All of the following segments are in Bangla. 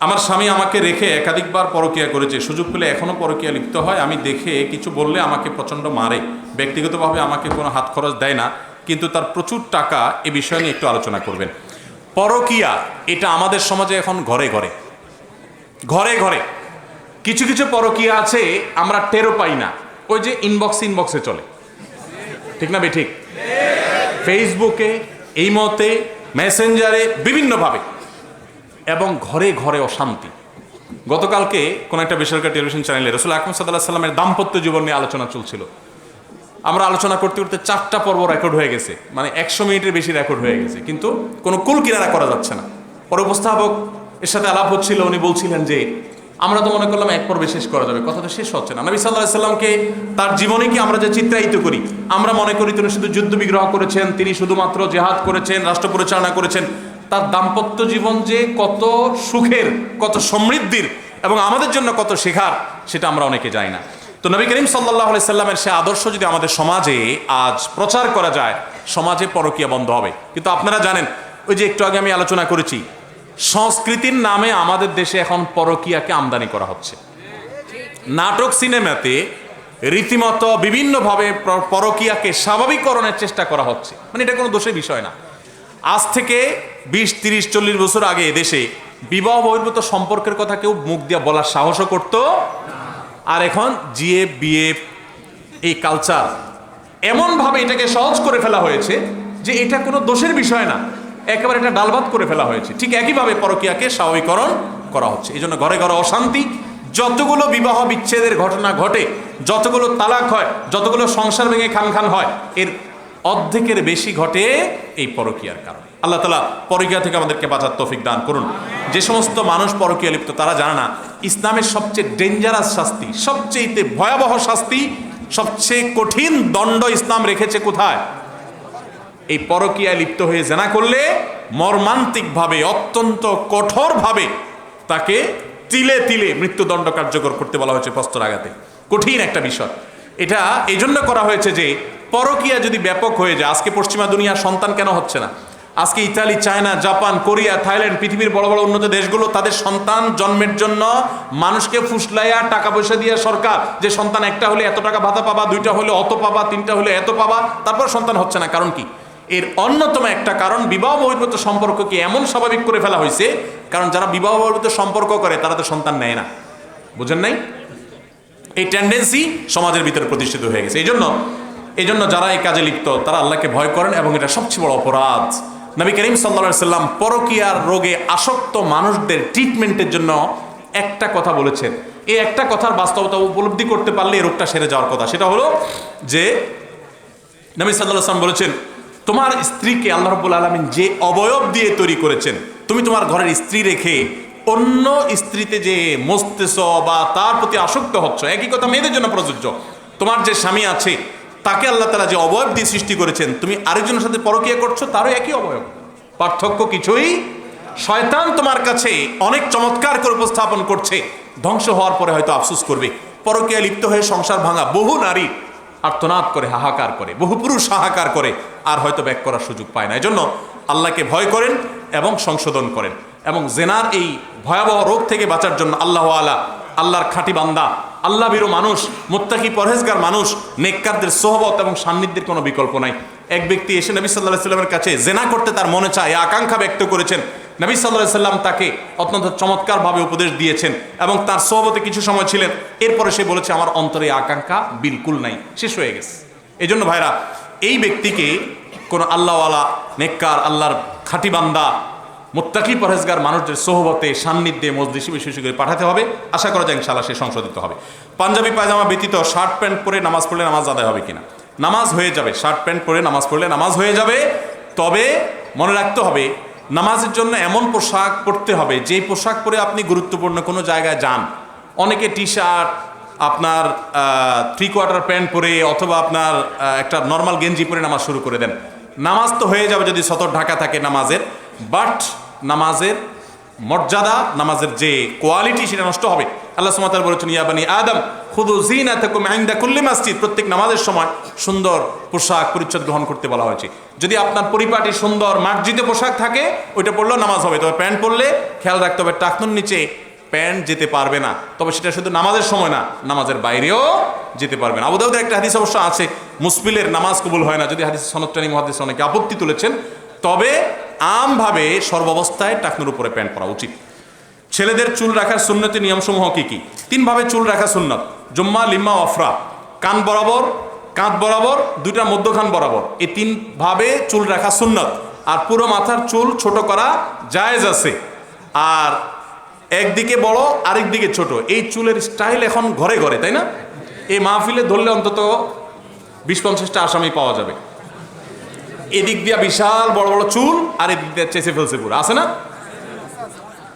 আমার স্বামী আমাকে রেখে একাধিকবার পরকিয়া করেছে। সুযোগ পেলে এখনও পরকিয়া লিপ্ত হয়। আমি দেখে কিছু বললে আমাকে প্রচণ্ড মারে। ব্যক্তিগতভাবে আমাকে কোনো হাত খরচ দেয় না, কিন্তু তার প্রচুর টাকা এ বিষয় নিয়ে একটু আলোচনা করবেন। পরকিয়া, এটা আমাদের সমাজে এখন ঘরে ঘরে। ঘরে ঘরে। কিছু কিছু পরকিয়া আছে, আমরা টেরও পাই না। ওই যে ইনবক্স ইনবক্সে চলে। ঠিক না বে ঠিক? ফেসবুকে এই মতে মেসেঞ্জারে বিভিন্নভাবে। এবং ঘরে ঘরে অশান্তি। গতকালকে কোন একটা বেসরকারি টেলিভিশন চ্যানেলে রসুল আকরম সাল্লাহ সাল্লামের দাম্পত্য জীবন নিয়ে আলোচনা চলছিল। আমরা আলোচনা করতে করতে চারটা পর্ব রেকর্ড হয়ে গেছে। মানে একশো মিনিটের বেশি রেকর্ড হয়ে গেছে। কিন্তু কোনো কুল কিনারা করা যাচ্ছে না। পরে উপস্থাপক এর সাথে আলাপ হচ্ছিল, উনি বলছিলেন যে, আমরা তো মনে করলাম এক পর্বে শেষ করা যাবে। কথা তো শেষ হচ্ছে না। নবী সাল্লাহ সাল্লামকে তার জীবনে কি আমরা যে চিত্রায়িত করি? আমরা মনে করি তিনি শুধু যুদ্ধ বিগ্রহ করেছেন, তিনি শুধুমাত্র জেহাদ করেছেন, রাষ্ট্র পরিচালনা করেছেন। তার দাম্পত্য জীবন যে কত সুখের, কত সমৃদ্ধির এবং আমাদের জন্য কত শেখার, সেটা আমরা অনেকে জানি না। তো নবী করিম সাল্লাহ সাল্লামের সে আদর্শ যদি আমাদের সমাজে আজ প্রচার করা যায়, সমাজে পরকীয়া বন্ধ হবে। কিন্তু আপনারা জানেন, ওই যে একটু আগে আমি আলোচনা করেছি, সংস্কৃতির নামে আমাদের দেশে এখন পরকীয়াকে আমদানি করা হচ্ছে। নাটক, সিনেমাতে রীতিমতো বিভিন্নভাবে প্র- পরকীয়াকে স্বাভাবিককরণের চেষ্টা করা হচ্ছে। মানে এটা কোনো দোষের বিষয় না। আজ থেকে বিশ, তিরিশ, চল্লিশ বছর আগে দেশে বিবাহ বহির্ভূত সম্পর্কের কথা কেউ মুখ দিয়ে বলার সাহসও করতো। আর এখন জিএ, বিএ, এই কালচার এমনভাবে এটাকে সহজ করে ফেলা হয়েছে যে এটা কোনো দোষের বিষয় না। একেবারে এটা ডালভাত করে ফেলা হয়েছে। ঠিক একইভাবে পরকীয়াকে স্বাভাবিকরণ করা হচ্ছে। এই জন্য ঘরে ঘরে অশান্তি। যতগুলো বিবাহ বিচ্ছেদের ঘটনা ঘটে, যতগুলো তালাক হয়, যতগুলো সংসার ভেঙে খান খান হয়, এর অর্ধেকের বেশি ঘটে এই পরকীয়ার কারণে। আল্লাহ তালা পরকীয়া থেকে আমাদেরকে বাঁচার তৌফিক দান করুন। যে সমস্ত মানুষ পরকীয়া লিপ্ত, তারা জানে না, ইসলামের সবচেয়ে ডেঞ্জারাস শাস্তি সবচেয়ে ভয়াবহ শাস্তি, সবচেয়ে কঠিন দণ্ড ইসলাম রেখেছে কোথায়? এই পরকীয়ায় লিপ্ত হয়ে জেনা করলে মর্মান্তিকভাবে, অত্যন্ত কঠোরভাবে তাকে তিলে তিলে মৃত্যুদণ্ড কার্যকর করতে বলা হয়েছে প্রস্তর আঘাতে। কঠিন একটা বিষয়। এটা এই জন্য করা হয়েছে যে পরকীয়া যদি ব্যাপক হয়ে যায়, আজকে পশ্চিমা দুনিয়ার সন্তান কেন হচ্ছে না? আজকে Italy, China, Japan, Korea, Thailand, পৃথিবীর বড় বড় উন্নত দেশগুলো তাদের সন্তান জন্মের জন্য মানুষকে ফুসলাইয়া টাকা পয়সা দিয়ে সরকার। যে সন্তান একটা হলে এত টাকা ভাতা পাবা, দুইটা হলে অত পাবা, তিনটা হলে এত পাবা, তারপর সন্তান হচ্ছে না। কারণ কি? এর অন্যতম একটা কারণ, বিবাহ বহির্ভূত সম্পর্ককে এমন স্বাভাবিক করে ফেলা হয়েছে, কারণ যারা বিবাহ বহির্ভূত সম্পর্ক করে, তারা তো সন্তান নেয় না। বুঝেন নাই? এই টেন্ডেন্সি সমাজের ভিতরে প্রতিষ্ঠিত হয়ে গেছে। এই জন্য এই জন্য যারা এই কাজে লিপ্ত, তারা আল্লাহকে ভয় করেন এবং এটা সবচেয়ে বড় অপরাধ। নবী করিম সাল্লা সাল্লাম পরকিয়ার রোগে আসক্ত মানুষদের ট্রিটমেন্টের জন্য একটা কথা বলেছেন। এই একটা কথার বাস্তবতা উপলব্ধি করতে পারলে এই রোগটা সেরে যাওয়ার কথা। সেটা হলো যে নবী সাল্লাহ সাল্লাম বলেছেন, তোমার স্ত্রীকে আল্লাহ রব্বুল আলমিন যে অবয়ব দিয়ে তৈরি করেছেন, তুমি তোমার ঘরের স্ত্রী রেখে অন্য স্ত্রীতে যে মস্তেছ বা তার প্রতি আসক্ত হচ্ছ, একই কথা মেয়েদের জন্য প্রযোজ্য। তোমার যে স্বামী আছে তাকে আল্লাহ তালা যে অবয়ব দিয়ে সৃষ্টি করেছেন, তুমি আরেকজনের সাথে পরকিয়া করছ, তারও একই অবয়ব। পার্থক্য কিছুই? শয়তান তোমার কাছে অনেক চমৎকার করে উপস্থাপন করছে। ধ্বংস হওয়ার পরে হয়তো আফসোস করবে। পরকীয়া লিপ্ত হয়ে সংসার ভাঙা বহু নারী আর্তনাদ করে, হাহাকার করে, বহু পুরুষ হাহাকার করে, আর হয়তো ব্যাক করার সুযোগ পায় না। এজন্য আল্লাহকে ভয় করেন এবং সংশোধন করেন। এবং জেনার এই ভয়াবহ রোগ থেকে বাঁচার জন্য আল্লাহ আলা আল্লাহর খাঁটি বান্দা আল্লাহ বিরু মানুষ, মোত্তাকি পরহেজগার মানুষ, নেককারদের সোহবত এবং সান্নিধ্যের কোনো বিকল্প নাই। এক ব্যক্তি এসে নবী সাল্লাহ সাল্লামের কাছে জেনা করতে তার মনে চায় আকাঙ্ক্ষা ব্যক্ত করেছেন। নবী সাল্লাহ সাল্লাম তাকে অত্যন্ত চমৎকারভাবে উপদেশ দিয়েছেন এবং তার সোহবতে কিছু সময় ছিলেন। এরপরে সে বলেছে, আমার অন্তরে আকাঙ্ক্ষা বিলকুল নাই, শেষ হয়ে গেছে। এই জন্য ভাইরা, এই ব্যক্তিকে কোনো আল্লাহওয়ালা, নেককার, আল্লাহর খাঁটি বান্দা মোত্তাকি পরহেজগার মানুষদের সোহবতে, সান্নিধ্যে মজলিসি বিশেষ করে পাঠাতে হবে। আশা করা যায় ইনশাল্লাহ সে সংশোধিত হবে। পাঞ্জাবি পায়জামা ব্যতীত শার্ট প্যান্ট পরে নামাজ পড়লে নামাজ আদায় হবে কিনা? নামাজ হয়ে যাবে, শার্ট প্যান্ট পরে নামাজ পড়লে নামাজ হয়ে যাবে। তবে মনে রাখতে হবে, নামাজের জন্য এমন পোশাক পরতে হবে, যেই পোশাক পরে আপনি গুরুত্বপূর্ণ কোনো জায়গায় যান। অনেকে টি শার্ট আপনার থ্রি কোয়ার্টার প্যান্ট পরে অথবা আপনার একটা নর্মাল গেঞ্জি পরে নামাজ শুরু করে দেন। নামাজ তো হয়ে যাবে যদি সতর ঢাকা থাকে নামাজের। বাট নামাজের মর্যাদা, নামাজের যে কোয়ালিটি সেটা নষ্ট হবে। আল্লাহ সুমাতার বলেছেন ইয়াবানি আদম খুদু জিনা থেকে আইন্দা কুল্লি মসজিদ। প্রত্যেক নামাজের সময় সুন্দর পোশাক পরিচ্ছদ গ্রহণ করতে বলা হয়েছে। যদি আপনার পরিপাটি সুন্দর মার্জিত পোশাক থাকে, ওইটা পরলেও নামাজ হবে। তবে প্যান্ট পরলে খেয়াল রাখতে হবে, টাকনুর নিচে প্যান্ট যেতে পারবে না। তবে সেটা শুধু নামাজের সময় না, নামাজের বাইরেও যেতে পারবে না। আবুদাউদের একটা হাদিস অবশ্য আছে মুসবিলের নামাজ কবুল হয় না। যদি হাদিস সনদটানি মহাদিস অনেকে আপত্তি তুলেছেন, তবে আমভাবে সর্বাবস্থায় টাকনুর উপরে প্যান্ট পরা উচিত। ছেলেদের চুল রাখার সুন্নতি নিয়মসমূহ কি কি? তিনভাবে চুল রাখা সুন্নত। জুম্মা, লিম্মা, অফরা। কান বরাবর, কাঁধ বরাবর, দুইটা মধ্যখান বরাবর। এই তিনভাবে চুল রাখা সুন্নত। আর পুরো মাথার চুল ছোট করা জায়েজ আছে। আর একদিকে বড় আরেক দিকে ছোট। এই চুলের স্টাইল এখন ঘরে ঘরে, তাই না? এই মাহফিলে ধরলে অন্তত বিশ পঞ্চাশটা আসামি পাওয়া যাবে। এদিক দিয়া বিশাল বড় বড় চুল, আর এদিক দিয়ে চেঁচে ফেলছে পুরো। আছে না?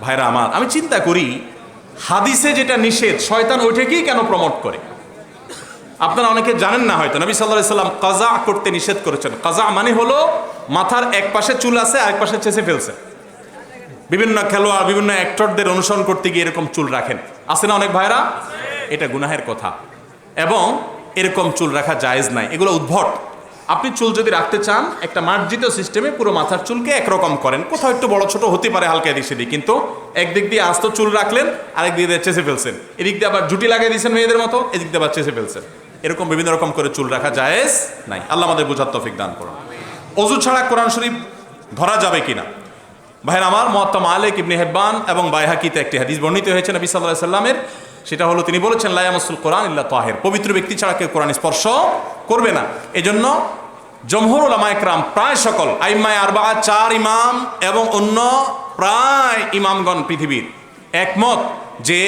ভাইরা আমার, আমি চিন্তা করি, হাদিসে যেটা নিষেধ, শয়তান ওইটাকেই কেন প্রমোট করে? আপনারা অনেকে জানেন না হয়তো, নবী সাল্লাহ সাল্লাম কাজা করতে নিষেধ করেছেন। কাজা মানে হলো, মাথার এক পাশে চুল আছে, আরেক পাশে চেঁচে ফেলছে। বিভিন্ন খেলোয়াড়, বিভিন্ন অ্যাক্টরদের অনুসরণ করতে গিয়ে এরকম চুল রাখেন। আছে না অনেক ভাইরা? এটা গুনাহের কথা। এবং এরকম চুল রাখা জায়েজ নাই। এগুলো উদ্ভট। আপনি চুল যদি রাখতে চান, একটা মার্জিত সিস্টেমে পুরো মাথার চুলকে একরকম করেন। কোথাও একটু বড় ছোট হতে পারে হালকা এদিক সেদিক, কিন্তু একদিক দিয়ে আস্ত চুল রাখলেন, আরেক দিক দিয়ে চেষে ফেলছেন। এদিক দিয়ে আবার জুটি লাগিয়ে দিয়েছেন মেয়েদের মতো, এদিক দিয়ে আবার চেষে ফেলছেন। এরকম বিভিন্ন রকম করে চুল রাখা জায়েজ নাই। আল্লাহ আমাদের বোঝার তফিক দান করুন। অজু ছাড়া কোরআন শরীফ ধরা যাবে কিনা? ভাইয়ের আমার মহাত্মা মালিক ইবনে হেব্বান এবং বাইহাকিতে একটি হাদিস বর্ণিত হয়েছে নবী সাল্লাহ সাল্লামের। সেটা হলো তিনি বলেছেন লায়ামসুল কোরআন ইল্লা তাহের। পবিত্র ব্যক্তি ছাড়া কেউ কোরআন স্পর্শ করবে না। এজন্য জমহুর ওলামা একরাম প্রায় সকল, আইমায় আরবা চার ইমাম এবং অন্য প্রায় ইমামগণ পৃথিবীর একমত যে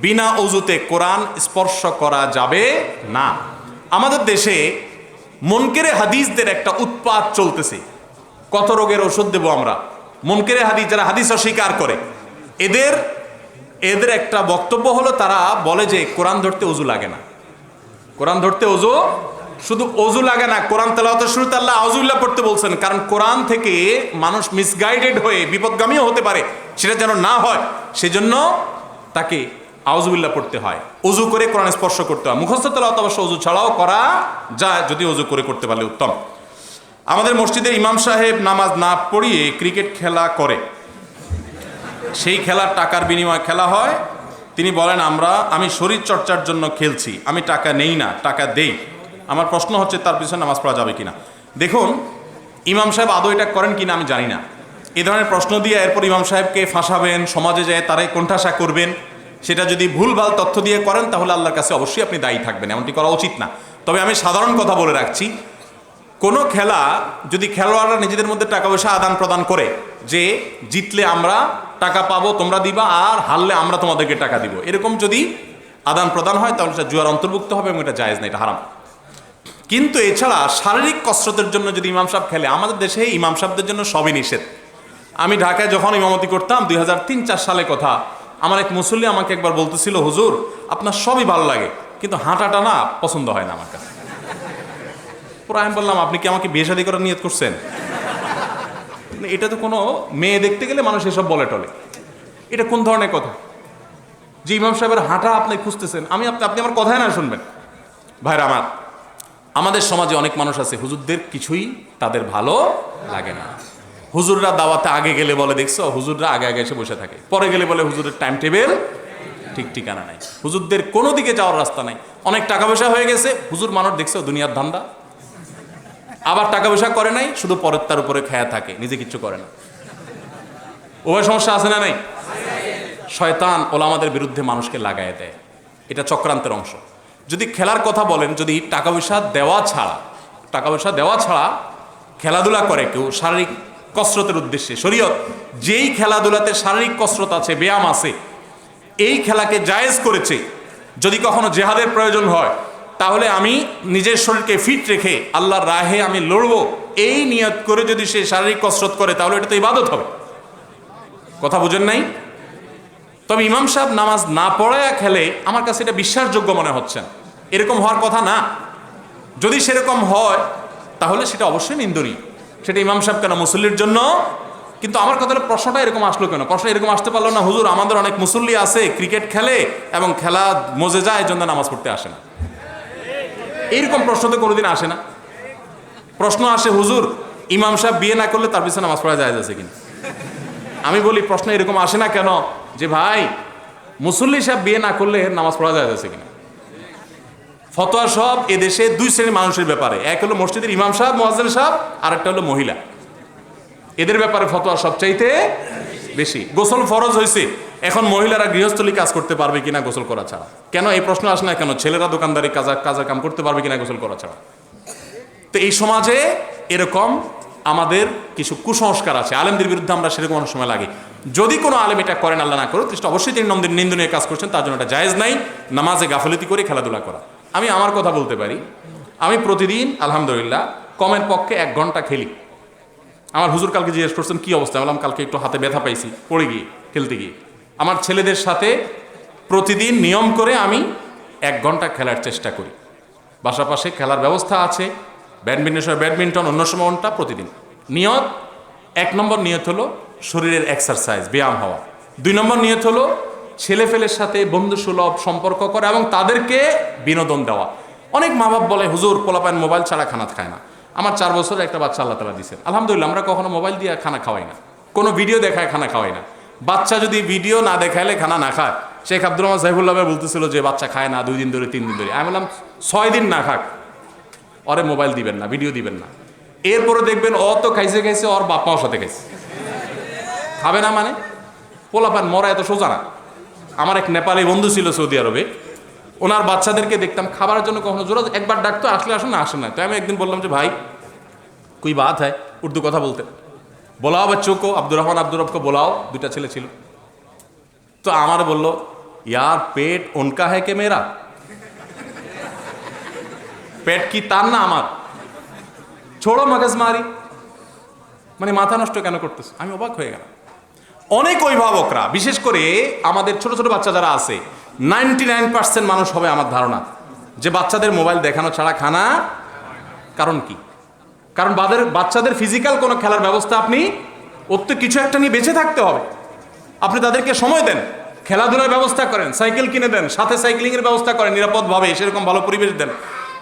বিনা অজুতে কোরআন স্পর্শ করা যাবে না। আমাদের দেশে মনকেরে হাদিসদের একটা উৎপাত চলতেছে। কত রোগের ওষুধ দেবো আমরা? মুনকেরে হাদিস যারা হাদিস অস্বীকার করে, এদের এদের একটা বক্তব্য হলো তারা বলে যে কোরআন ধরতে অজু লাগে না। কোরআন ধরতে অজু শুধু অজু লাগে না, কোরআন তেলাওয়াতের শুরুতে আল্লাহ আউজুল্লাহ পড়তে বলছেন, কারণ কোরআন থেকে মানুষ মিসগাইডেড হয়ে বিপদগামীও হতে পারে, সেটা যেন না হয়, সেজন্য তাকে আউজুবিল্লাহ পড়তে হয়। অজু করে কোরআন স্পর্শ করতে হয়। মুখস্থ তেলাওয়াত অবশ্য অজু ছাড়াও করা যায়, যদি অজু করে করতে পারলে উত্তম। আমাদের মসজিদের ইমাম সাহেব নামাজ না পড়িয়ে ক্রিকেট খেলা করে। সেই খেলার টাকার বিনিময়ে খেলা হয়। তিনি বলেন, আমরা, আমি শরীর চর্চার জন্য খেলছি, আমি টাকা নেই না, টাকা দেই। আমার প্রশ্ন হচ্ছে, তার পিছনে নামাজ পড়া যাবে কিনা? দেখুন, ইমাম সাহেব আদৌ এটা করেন কিনা আমি জানি না। এই ধরনের প্রশ্ন দিয়ে এরপর ইমাম সাহেবকে ফাঁসাবেন, সমাজে যায় তারাই কোণঠাসা করবেন। সেটা যদি ভুলভাল তথ্য দিয়ে করেন, তাহলে আল্লাহর কাছে অবশ্যই আপনি দায়ী থাকবেন, এমনটি করা উচিত না। তবে আমি সাধারণ কথা বলে রাখছি, কোনো খেলা, যদি খেলোয়াড়রা নিজেদের মধ্যে টাকা পয়সা আদান প্রদান করে, যে জিতলে আমরা টাকা পাবো, তোমরা দিবা, আর হারলে আমরা তোমাদেরকে টাকা দিব। এরকম যদি আদান প্রদান হয়, তাহলে সেটা জুয়ার অন্তর্ভুক্ত হবে এবং এটা জায়েজ না, এটা হারাম। কিন্তু এছাড়া শারীরিক কসরতের জন্য যদি ইমাম সাহেব খেলে, আমাদের দেশে ইমাম সাহেবদের জন্য সবই নিষেধ। আমি ঢাকায় যখন ইমামতি করতাম, দুই হাজার তিন চার সালে কথা, আমার এক মুসল্লি আমাকে একবার বলতেছিল, হুজুর, আপনার সবই ভালো লাগে, কিন্তু হাঁটাটা না পছন্দ হয় না আমার কাছে। পুরো আমি বললাম, আপনি কি আমাকে বিয়ে করার নিয়ত করছেন? এটা তো কোনো মেয়ে দেখতে গেলে মানুষ এসব বলে টলে। এটা কোন ধরনের কথা? যে ইমাম সাহেবের হাঁটা আপনি খুঁজতেছেন, আমি আপনি আপনি আমার কথাই না শুনবেন। ভাইরা আমার আমাদের সমাজে অনেক মানুষ আছে, হুজুরদের কিছুই তাদের ভালো লাগে না। হুজুররা দাওয়াতে আগে গেলে বলে, দেখছ? হুজুররা আগে আগে এসে বসে থাকে। পরে গেলে বলে, হুজুরের টাইম টেবিল ঠিক ঠিকানা নাই। হুজুরদের কোনো দিকে যাওয়ার রাস্তা নাই। অনেক টাকা পয়সা হয়ে গেছে। হুজুর মানুষ, দেখছ? দুনিয়ার ধান্দা। আবার টাকা পয়সা করে নাই, শুধু পরের তার উপরে খায়া থাকে, নিজে কিচ্ছু করে না। উভয় সমস্যা আছে না নাই? শয়তান ওলামাদের বিরুদ্ধে মানুষকে লাগায় দেয়। এটা চক্রান্তের অংশ। যদি খেলার কথা বলেন, যদি টাকা পয়সা দেওয়া ছাড়া টাকা পয়সা দেওয়া ছাড়া খেলাধুলা করে কেউ, শারীরিক কসরতের উদ্দেশ্যে, শরীয়ত, যেই খেলাধুলাতে শারীরিক কসরত আছে, ব্যায়াম আছে, এই খেলাকে জায়েজ করেছে, যদি কখনো জেহাদের প্রয়োজন হয়, তাহলে আমি নিজের শরীরকে ফিট রেখে আল্লাহর রাহে আমি লড়বো, এই নিয়ত করে যদি সে শারীরিক কসরত করে, তাহলে এটা তো ইবাদত হবে। কথা বুঝেন নাই? তবে ইমাম সাহেব নামাজ না পড়ায় খেলে আমার কাছে এটা বিশ্বাসযোগ্য মনে হচ্ছে। এরকম হওয়ার কথা না। যদি সেরকম হয়, তাহলে সেটা অবশ্যই নিন্দনীয়। সেটা ইমাম সাহেব কেন মুসল্লির জন্য? কিন্তু আমার কথা প্রশ্নটা এরকম আসলো কেন? প্রশ্ন এরকম আসতে পারল না, হুজুর, আমাদের অনেক মুসল্লি আছে, ক্রিকেট খেলে এবং খেলা মজে যায় জন্য নামাজ পড়তে আসে না। এইরকম প্রশ্ন তো কোনোদিন আসে না। প্রশ্ন আসে, হুজুর, ইমাম সাহেব বিয়ে না করলে তার পিছনে নামাজ পড়া যায় আছে কিনা? আমি বলি, প্রশ্ন এরকম আসে না কেন? যে ভাই, মুসল্লি সাহেব বিয়ে না করলে নামাজ পড়া যায় আছে কিনা? ফতোয়া সব এদেশে দুই শ্রেণির মানুষের ব্যাপারে। এক হলো মসজিদের ইমাম সাহেব, মোয়াজ্জেন সাহেব আর একটা হলো মহিলা। এদের ব্যাপারে ফতোয়া সবচাইতে বেশি। গোসল ফরজ হয়েছে এখন মহিলারা গৃহস্থলী কাজ করতে পারবে কিনা গোসল করা ছাড়া? কেন এই প্রশ্ন আসে না কেন? ছেলেরা দোকানদারি কাজা, কাজের কাম করতে পারবে কিনা গোসল করা ছাড়া? তো এই সমাজে এরকম আমাদের কিছু কুসংস্কার আছে। আলেমদের বিরুদ্ধে আমরা সেরকম অনেক সময় লাগে। যদি কোনো আলেম এটা করেন, আল্লাহ না করো তো অবশ্যই তিনি নন্দিন নিন্দনীয় কাজ করছেন, তার জন্য এটা জায়েজ নাই। নামাজে গাফলতি করে খেলাধুলা করা। আমি আমার কথা বলতে পারি। আমি প্রতিদিন, আলহামদুলিল্লাহ, কমের পক্ষে এক ঘণ্টা খেলি। আমার হুজুর কালকে জিজ্ঞেস করছেন, কী অবস্থা? বললাম, কালকে একটু হাতে ব্যথা পাইছি, পড়ে গিয়ে, খেলতে গিয়ে। আমার ছেলেদের সাথে প্রতিদিন নিয়ম করে আমি এক ঘণ্টা খেলার চেষ্টা করি। বাসার পাশে খেলার ব্যবস্থা আছে ব্যাডমিন্টন ব্যাডমিন্টন, অন্য সময় অন্যটা প্রতিদিন। নিয়ত, এক নম্বর নিয়ত হলো শরীরের এক্সারসাইজ ব্যায়াম হওয়া। দুই নম্বর নিয়ত হলো ছেলেফেলের সাথে বন্ধু সুলভ সম্পর্ক করা এবং তাদেরকে বিনোদন দেওয়া। অনেক মা বাপ বলে, হুজুর পোলাপান মোবাইল ছাড়া খানা খায় না। আমার চার বছরের একটা বাচ্চা আল্লাহ তালা দিচ্ছেন আলহামদুলিল্লাহ, আমরা কখনো মোবাইল দিয়ে খানা খাওয়াই না। কোনো ভিডিও দেখায় খানা খাওয়াই না। বাচ্চা যদি ভিডিও না দেখাইলে খানা না খায়। শেখ আব্দুর রহমান সাইফুল্লাহ ভাই বলতেছিল যে, বাচ্চা খায় না, দুই দিন ধরে, তিন দিন ধরে। আমি বললাম, ছয় দিন না খাক। ওরে মোবাইল দিবেন না, ভিডিও দিবেন না। এরপরে দেখবেন ও তো খাইছে খাইছে ওর বাপ মাও সাথে খাইছে। খাবে না মানে? পোলাপান মরা এত সোজা না। আমার এক নেপালি বন্ধু ছিল সৌদি আরবে। ওনার বাচ্চাদেরকে দেখতাম খাবারের জন্য কখনো জোর একবার ডাকতো, আসলে আসুন না, আসে না। তো আমি একদিন বললাম যে, ভাই, কুই বাত হয় উর্দু কথা বলতে। বলাও বাচ্চো কো, আব্দুর রহমান, আব্দুর রবকে বলাও দুটা ছেলে ছিল। তো আমার বলল, ইয়ার পেট উনকা হ্যাঁ কে মেরা? পেট কি তার না আমার? ছোড়ো মগজ মারি মানে মাথা নষ্ট কেন করতেছে? আমি অবাক হয়ে গেলাম। অনেক অভিভাবকরা, বিশেষ করে আমাদের ছোট ছোট বাচ্চা যারা আছে নাইনটি নাইন পার্সেন্ট মানুষ হবে আমার ধারণা। যে বাচ্চাদের মোবাইল দেখানো ছাড়া খানা কারণ কি? কারণ বাদের, বাচ্চাদের ফিজিক্যাল কোনো খেলার ব্যবস্থা আপনি ওর তো কিছু একটা নিয়ে বেঁচে থাকতে হবে। আপনি তাদেরকে সময় দেন, খেলাধুলার ব্যবস্থা করেন, সাইকেল কিনে দেন, সাথে সাইক্লিংয়ের ব্যবস্থা করেন, নিরাপদভাবে সেরকম ভালো পরিবেশ দেন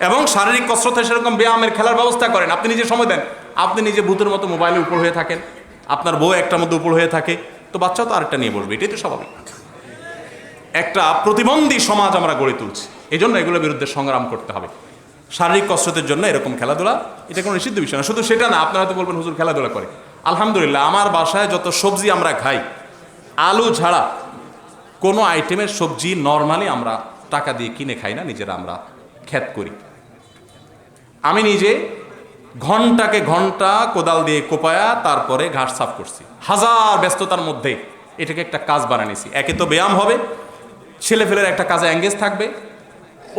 এবং শারীরিক কসরতে সেরকম ব্যায়ামের খেলার ব্যবস্থা করেন, আপনি নিজে সময় দেন। আপনি নিজে ভূতের মতো মোবাইলে উপর হয়ে থাকেন, আপনার বউ একটার মধ্যে উপর হয়ে থাকে তো বাচ্চাও তো আরেকটা নিয়ে বলবে, এটাই তো স্বাভাবিক। একটা প্রতিবন্ধী সমাজ আমরা গড়ে তুলছি এই জন্য এগুলোর বিরুদ্ধে সংগ্রাম করতে হবে। শারীরিক কসরতের জন্য এরকম খেলাধুলা, এটা কোনো নিষিদ্ধ বিষয় না, শুধু সেটা না, আপনারা হয়তো বলবেন, হুজুর খেলাধুলা করে। আলহামদুলিল্লাহ, আমার বাসায় যত সবজি আমরা খাই, আলু ছাড়া কোনো আইটেমের সবজি নর্মালি আমরা টাকা দিয়ে কিনে খাই না, নিজেরা আমরা খ্যাত করি। আমি নিজে ঘন্টাকে ঘণ্টা কোদাল দিয়ে কোপায়া তারপরে ঘাস সাফ করছি। হাজার ব্যস্ততার মধ্যে এটাকে একটা কাজ বানিয়েছি একে তো ব্যায়াম হবে, ছেলেফেলের একটা কাজে অ্যাঙ্গেজ থাকবে।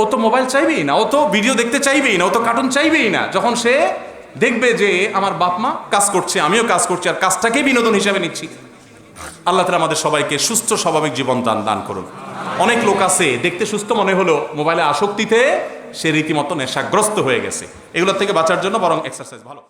ও তো মোবাইল চাইবেই না, ও তো ভিডিও দেখতে চাইবেই না, ও তো কার্টুন চাইবেই না। যখন সে দেখবে যে আমার বাপ মা কাজ করছে, আমিও কাজ করছি, আর কাজটাকেই বিনোদন হিসাবে নিচ্ছি, আল্লাহ তালা আমাদের সবাইকে সুস্থ স্বাভাবিক জীবন দান দান করুন অনেক লোক আছে, দেখতে সুস্থ মনে হলো মোবাইলে আসক্তিতে সে রীতিমতো নেশাগ্রস্ত হয়ে গেছে। এগুলোর থেকে বাঁচার জন্য বরং এক্সারসাইজ ভালো।